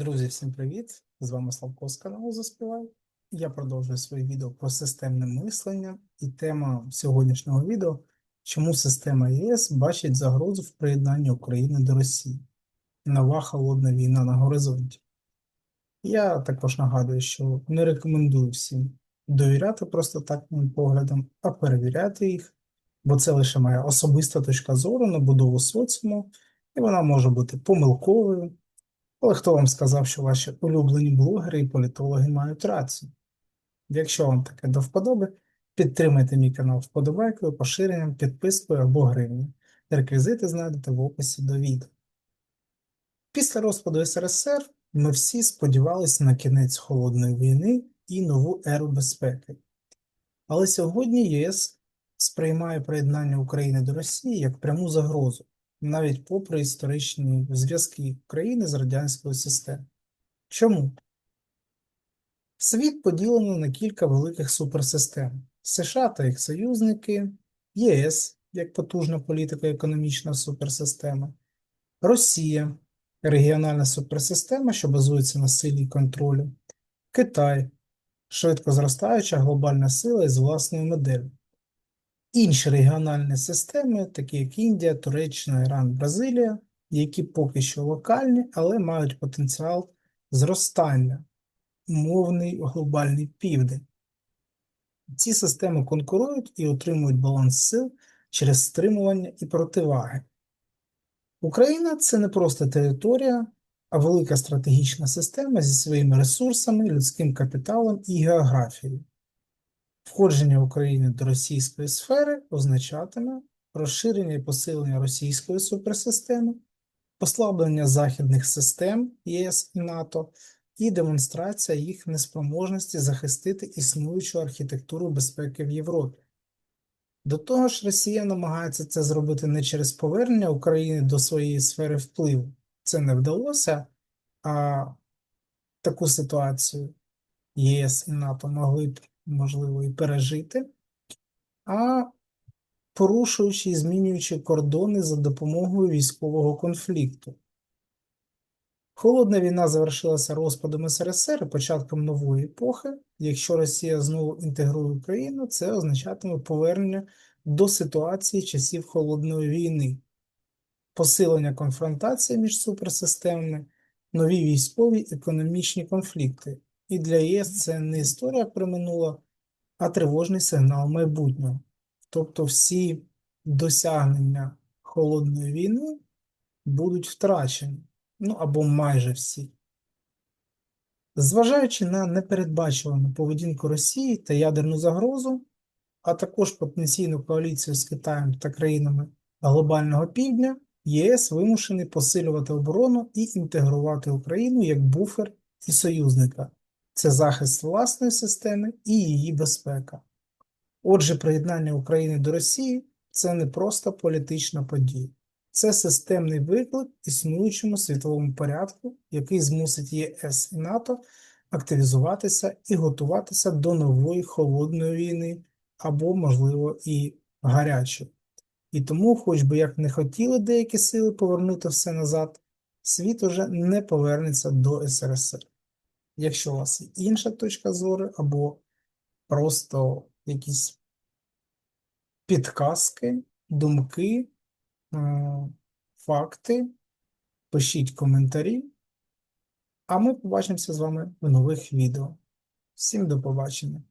Друзі, всім привіт! З вами Славко з каналу Заспівай. Я продовжую своє відео про системне мислення, і тема сьогоднішнього відео чому система ЄС бачить загрозу в приєднанні України до Росії. Нова холодна війна на горизонті. Я також нагадую, що не рекомендую всім довіряти просто так моїм поглядам, а перевіряти їх, бо це лише моя особиста точка зору на будову соціуму, і вона може бути помилковою. Але хто вам сказав, що ваші улюблені блогери і політологи мають рацію? Якщо вам таке до вподоби, підтримайте мій канал вподобайкою, поширенням, підпискою або гривнею. Реквізити знайдете в описі до відео. Після розпаду СРСР ми всі сподівалися на кінець холодної війни і нову еру безпеки. Але сьогодні ЄС сприймає приєднання України до Росії як пряму загрозу навіть попри історичні зв'язки України з радянською системою. Чому? Світ поділено на кілька великих суперсистем: США та їх союзники, ЄС як потужна політико-економічна суперсистема, Росія регіональна суперсистема, що базується на силі і контролю, Китай швидко зростаюча глобальна сила із власною моделлю. Інші регіональні системи, такі як Індія, Туреччина, Іран, Бразилія, які поки що локальні, але мають потенціал зростання, мовний глобальний південь. Ці системи конкурують і отримують баланс сил через стримування і противаги. Україна це не просто територія, а велика стратегічна система зі своїми ресурсами, людським капіталом і географією. Входження України до російської сфери означатиме розширення і посилення російської суперсистеми, послаблення західних систем ЄС і НАТО і демонстрація їх неспроможності захистити існуючу архітектуру безпеки в Європі. До того ж, Росія намагається це зробити не через повернення України до своєї сфери впливу. Це не вдалося, а таку ситуацію ЄС і НАТО могли б можливо, і пережити, а порушуючи і змінюючи кордони за допомогою військового конфлікту. Холодна війна завершилася розпадом СРСР і початком нової епохи. Якщо Росія знову інтегрує Україну, це означатиме повернення до ситуації часів холодної війни, посилення конфронтації між суперсистемами, нові військові економічні конфлікти. І для ЄС це не історія про минуле, а тривожний сигнал майбутнього. Тобто всі досягнення холодної війни будуть втрачені, ну або майже всі. Зважаючи на непередбачувану поведінку Росії та ядерну загрозу, а також потенційну коаліцію з Китаєм та країнами глобального півдня, ЄС вимушений посилювати оборону і інтегрувати Україну як буфер і союзника це захист власної системи і її безпека. Отже, приєднання України до Росії це не просто політична подія, це системний виклик існуючому світовому порядку, який змусить ЄС і НАТО активізуватися і готуватися до нової холодної війни або, можливо, і гарячої. І тому, хоч би як не хотіли деякі сили повернути все назад, світ уже не повернеться до СРСР. Якщо у вас є інша точка зору, або просто якісь підказки, думки, факти, пишіть коментарі, а ми побачимося з вами в нових відео. Всім до побачення!